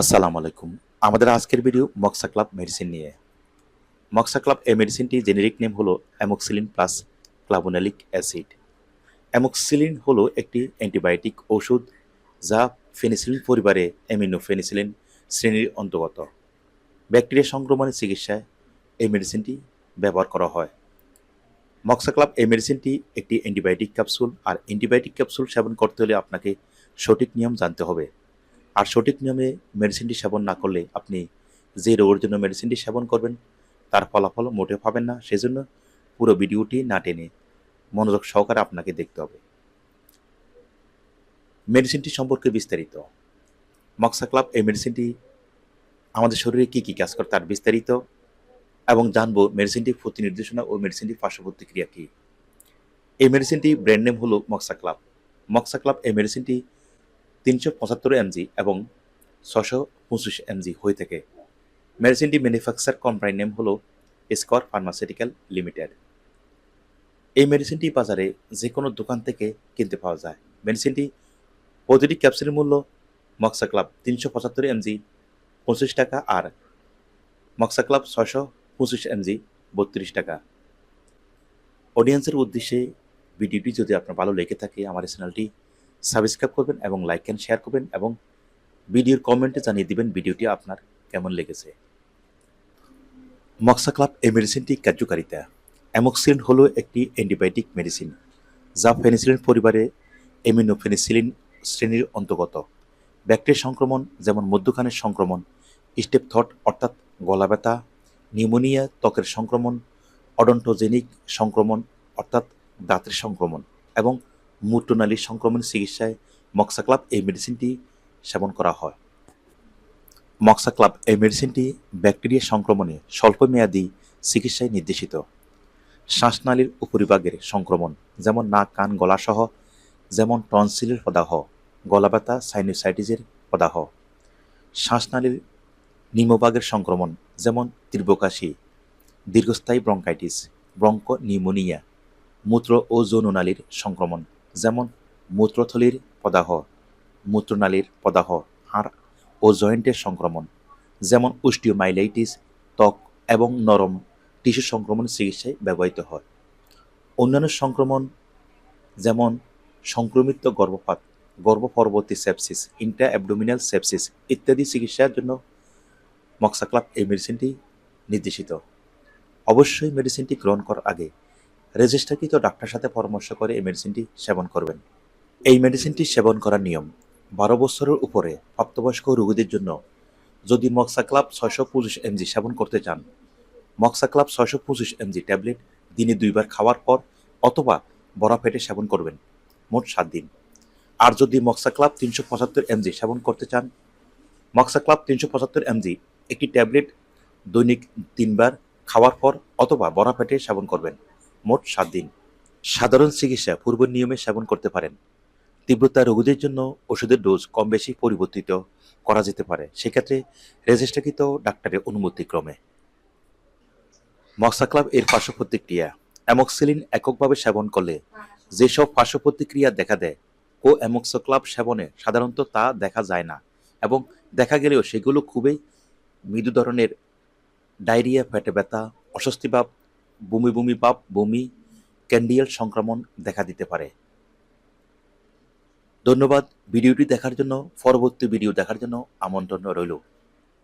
আসসালামু আলাইকুম। আমাদের আজকের ভিডিও মক্সা ক্লাব মেডিসিন নিয়ে। মক্সা ক্লাব এই মেডিসিনটি জেনেরিক নেম হলো amoxicillin plus clavulanic acid amoxicillin হলো একটি অ্যান্টিবায়োটিক ওষুধ যা ফেনিসিলিন পরিবারে অ্যামিনোফেনিসিলিন শ্রেণির অন্তর্গত। ব্যাকটেরিয়া সংক্রমণের চিকিৎসায় এই মেডিসিনটি ব্যবহার করা হয়। মক্সা ক্লাব এই মেডিসিনটি একটি অ্যান্টিবায়োটিক ক্যাপসুল আর অ্যান্টিবায়োটিক ক্যাপসুল সেবন করতে হলে আপনাকে সঠিক নিয়ম জানতে হবে। আর সঠিক নিয়মে মেডিসিনটি সেবন না করলে আপনি যে রোগের জন্য মেডিসিনটি সেবন করবেন, তার ফলাফল মোটেও পাবেন না। সেজন্য পুরো ভিডিওটি না টেনে মনোযোগ সহকারে আপনাকে দেখতে হবে। মেডিসিনটি সম্পর্কে বিস্তারিত। মক্সা ক্লাব এই মেডিসিনটি আমাদের শরীরে কী কী কাজ করে তার বিস্তারিত এবং জানব মেডিসিনটির প্রতি নির্দেশনা ও মেডিসিনটি পার্শ্ব প্রতিক্রিয়া কী। এই মেডিসিনটি ব্র্যান্ড নেম হলো মক্সা ক্লাব। মক্সা ক্লাব এই মেডিসিনটি তিনশো পঁচাত্তর এমজি এবং ছশো পঁচিশ এমজি হয়ে থাকে। মেডিসিনটি ম্যানুফ্যাকচার কোম্পানির নেম হলো স্কর ফার্মাসিউটিক্যাল লিমিটেড। এই মেডিসিনটি বাজারে যে কোনো দোকান থেকে কিনতে পাওয়া যায়। মেডিসিনটি প্রতিটি ক্যাপসুলের মূল্য মক্সা ক্লাব তিনশো পঁচাত্তর এমজি, পঁচিশ টাকা আর মক্সা ক্লাব ছশো পঁচিশ এমজি, বত্রিশ টাকা। অডিয়েন্সের উদ্দেশ্যে ভিডিওটি যদি আপনার ভালো লেগে থাকে, আমার চ্যানেলটি সাবস্ক্রাইব করবেন এবং লাইক অ্যান্ড শেয়ার করবেন এবং ভিডিওর কমেন্টে জানিয়ে দিবেন ভিডিওটি আপনার কেমন লেগেছে। মক্সা ক্লাব এই মেডিসিনটি কার্যকারিতা। অ্যামোক্সিলিন হলো একটি অ্যান্টিবায়োটিক মেডিসিন যা ফেনিসিলিন পরিবারে এমিনোফেনিসিলিন শ্রেণির অন্তর্গত। ব্যাকটেরিয়া সংক্রমণ যেমন মধ্যখানের সংক্রমণ, স্টেপ থট অর্থাৎ গলা ব্যথা, নিউমোনিয়া ত্বকের সংক্রমণ, অডন্টোজেনিক সংক্রমণ অর্থাৎ দাঁতের সংক্রমণ এবং মূত্রনালীর সংক্রমণ চিকিৎসায় মক্সাক্লাব এই মেডিসিনটি সেবন করা হয়। মক্সাক্লাব এই মেডিসিনটি ব্যাকটেরিয়া সংক্রমণে স্বল্পমেয়াদী চিকিৎসায় নির্দেশিত। শ্বাসনালীর উপরিভাগের সংক্রমণ, যেমন নাক, কান, গলাসহ, যেমন টনসিলের প্রদাহ গলা ব্যথা সাইনোসাইটিসের প্রদাহ। শ্বাসনালীর নিম্নভাগের সংক্রমণ, যেমন তীব্রকাশি, দীর্ঘস্থায়ী ব্রঙ্কাইটিস ব্রঙ্ক নিউমোনিয়া মূত্র ও যৌননালীর সংক্রমণ। যেমন মূত্রথলির প্রদাহ মূত্রনালীর প্রদাহ হাড় ও জয়েন্টের সংক্রমণ, যেমন উস্টিওমাইলাইটিস ত্বক এবং নরম টিস্যু সংক্রমণ চিকিৎসায় ব্যবহৃত হয়। অন্যান্য সংক্রমণ যেমন সংক্রমিত গর্ভপাত, গর্ভপরবর্তী সেপসিস ইন্ট্রা অ্যাবডোমিনাল সেপসিস ইত্যাদি চিকিৎসার জন্য মক্সাক্লাব এই মেডিসিনটি নির্দেশিত। অবশ্যই মেডিসিনটি গ্রহণ করার আগে রেজিস্টারকৃত ডাক্তার সাথে পরামর্শ করে এই মেডিসিনটি সেবন করবেন। এই মেডিসিনটি সেবন করার নিয়ম, বারো বছরের উপরে প্রাপ্তবয়স্ক রোগীদের জন্য যদি মক্সা ক্লাব ছয়শো পঁচিশ এমজি সেবন করতে চান মক্সা ক্লাব ছয়শো পঁচিশ এমজি ট্যাবলেট দিনে দুইবার খাওয়ার পর অথবা বড়া পেটে সেবন করবেন, মোট সাত দিন। আর যদি মক্সা ক্লাব তিনশো পঁচাত্তর এমজি সেবন করতে চান মক্সা ক্লাব তিনশো পঁচাত্তর এমজি একটি ট্যাবলেট দৈনিক তিনবার খাওয়ার পর অথবা বড়া পেটে সেবন করবেন। মোট সাত দিন। সাধারণ চিকিৎসা পূর্ব নিয়মে সেবন করতে পারেন। তীব্রতা রোগীদের জন্য ওষুধের ডোজ কম বেশি পরিবর্তিত করা যেতে পারে। সেক্ষেত্রে রেজিস্ট্রাকৃত ডাক্তারের অনুমতিক্রমে মক্সা ক্লাব এর পার্শ্ব প্রতিক্রিয়া অ্যামক্সিলিন এককভাবে সেবন করলে যেসব পার্শ্ব প্রতিক্রিয়া দেখা দেয় ও অ্যামক্সোক্লাব সেবনে সাধারণত তা দেখা যায় না এবং দেখা গেলেও সেগুলো খুবই মৃদু ধরনের ডায়রিয়া, পেটে ব্যথা, অস্বস্তি ভাব বমি বমি পাপ, বমি, ক্যান্ডিয়াল সংক্রমণ দেখা দিতে পারে। ধন্যবাদ। ভিডিওটি দেখার জন্য, পরবর্তী ভিডিও দেখার জন্য আমন্ত্রণ রইল।